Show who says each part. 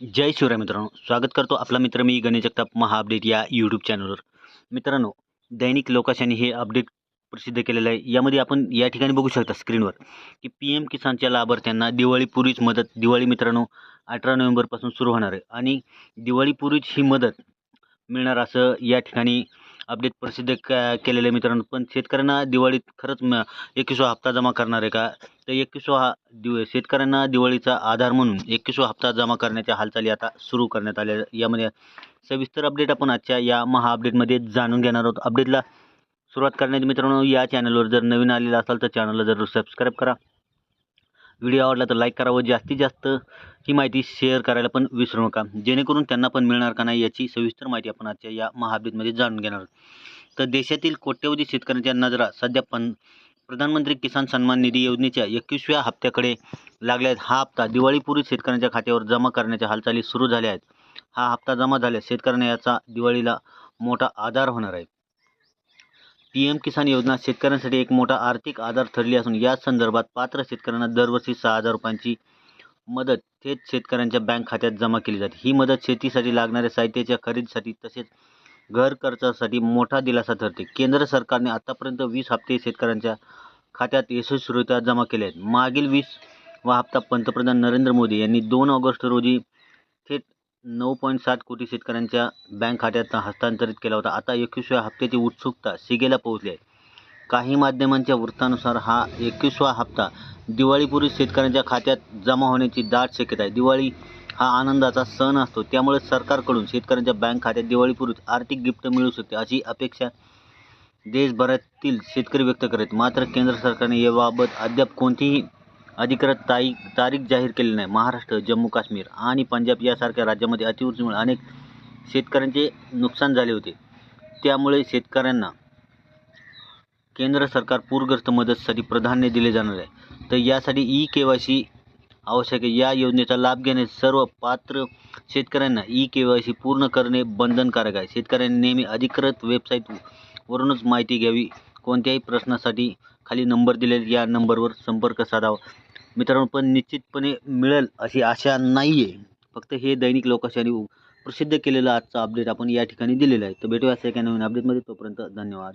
Speaker 1: जय शिवराय मित्रांनो. स्वागत करतो आपला मित्र मी गणेश जगताप महा अपडेट या यूट्यूब चॅनलवर मित्रांनो दैनिक लोकाशाने हे अपडेट प्रसिद्ध केलेलं आहे. यामध्ये आपण या ठिकाणी बघू शकता स्क्रीनवर की पी एम किसानच्या लाभार्थ्यांना दिवाळीपूर्वीच मदत दिवाळी मित्रांनो अठरा नोव्हेंबरपासून सुरू होणार आहे. आणि दिवाळीपूर्वीच ही मदत मिळणार असं या ठिकाणी अपडेट प्रसिद्ध क केलेलं मित्रांनो. पण शेतकऱ्यांना दिवाळीत खरंच म एकवीसवा हप्ता जमा करणार आहे का? तर एकवीसवा हा दिव शेतकऱ्यांना दिवाळीचा आधार म्हणून एकवीसवा हप्ता जमा करण्याच्या हालचाली आता सुरू करण्यात आल्या. यामध्ये सविस्तर अपडेट आपण आजच्या या महा अपडेटमध्ये जाणून घेणार आहोत. अपडेटला सुरुवात करण्याची मित्रांनो या चॅनलवर जर नवीन आलेला असाल तर चॅनलला जरूर सबस्क्राईब करा. व्हिडिओ आवडला तर लाईक करा व जास्तीत जास्त ही माहिती शेअर करायला पण विसरू नका. जेणेकरून त्यांना पण मिळणार का नाही याची सविस्तर माहिती आपण आजच्या या महा जाणून घेणार तर देशातील कोट्यवधी शेतकऱ्यांच्या नजरा सध्या पण प्रधानमंत्री किसान सन्मान निधी योजनेच्या एकवीसव्या हप्त्याकडे लागल्या आहेत. हा हप्ता दिवाळीपूर्वी शेतकऱ्यांच्या खात्यावर जमा करण्याच्या हालचाली सुरू झाल्या आहेत. हा हप्ता जमा झाल्यास शेतकऱ्यांना याचा दिवाळीला मोठा आधार होणार आहे. पी एम किसान योजना शेतकऱ्यांसाठी एक मोठा आर्थिक आधार ठरली असून या संदर्भात पात्र शेतकऱ्यांना दरवर्षी सहा हजार रुपयांची मदत थेट शेतकऱ्यांच्या बँक खात्यात जमा केली जाते. ही मदत शेतीसाठी लागणाऱ्या साहित्याच्या खरेदीसाठी तसेच घर खर्चासाठी मोठा दिलासा ठरते. केंद्र सरकारने आतापर्यंत वीस हप्ते शेतकऱ्यांच्या खात्यात यशस्वीरित्या जमा केले आहेत. मागील वीस वा हप्ता पंतप्रधान नरेंद्र मोदी यांनी दोन ऑगस्ट रोजी थेट नऊ पॉईंट सात कोटी शेतकऱ्यांच्या बँक खात्यात हस्तांतरित केला होता. आता एकवीसव्या हप्त्याची उत्सुकता शिगेला पोहोचली आहे. काही माध्यमांच्या वृत्तानुसार हा एकवीसवा हप्ता दिवाळीपूर्वी शेतकऱ्यांच्या खात्यात जमा होण्याची दाट शक्यता आहे. दिवाळी हा आनंदाचा सण असतो. त्यामुळे सरकारकडून शेतकऱ्यांच्या बँक खात्यात दिवाळीपूर्वीच आर्थिक गिफ्ट मिळू शकते अशी अपेक्षा देशभरातील शेतकरी व्यक्त करत मात्र केंद्र सरकारने याबाबत अद्याप कोणतीही अधिकृत ताई तारीख जाहीर केली नाही. महाराष्ट्र जम्मू काश्मीर आणि पंजाब यासारख्या राज्यामध्ये अतिवृष्टीमुळे अनेक शेतकऱ्यांचे नुकसान झाले होते. त्यामुळे शेतकऱ्यांना केंद्र सरकार पूरग्रस्त मदतीसाठी प्राधान्य दिले जाणार आहे. तर यासाठी ई के वाय सी आवश्यक आहे. या योजनेचा लाभ घेणे सर्व पात्र शेतकऱ्यांना ई के वाय सी पूर्ण करणे बंधनकारक आहे. शेतकऱ्यांनी नेहमी अधिकृत वेबसाईट वरूनच माहिती घ्यावी. कोणत्याही प्रश्नासाठी खाली नंबर दिलेले या नंबरवर संपर्क साधावा. मित्रांनो पण निश्चितपणे मिळेल अशी आशा नाही आहे फक्त हे दैनिक लोकशाही प्रसिद्ध केलेलं आजचा अपडेट आपण या ठिकाणी दिलेलं आहे. तर भेटूया असं एका नवीन अपडेटमध्ये तोपर्यंत धन्यवाद.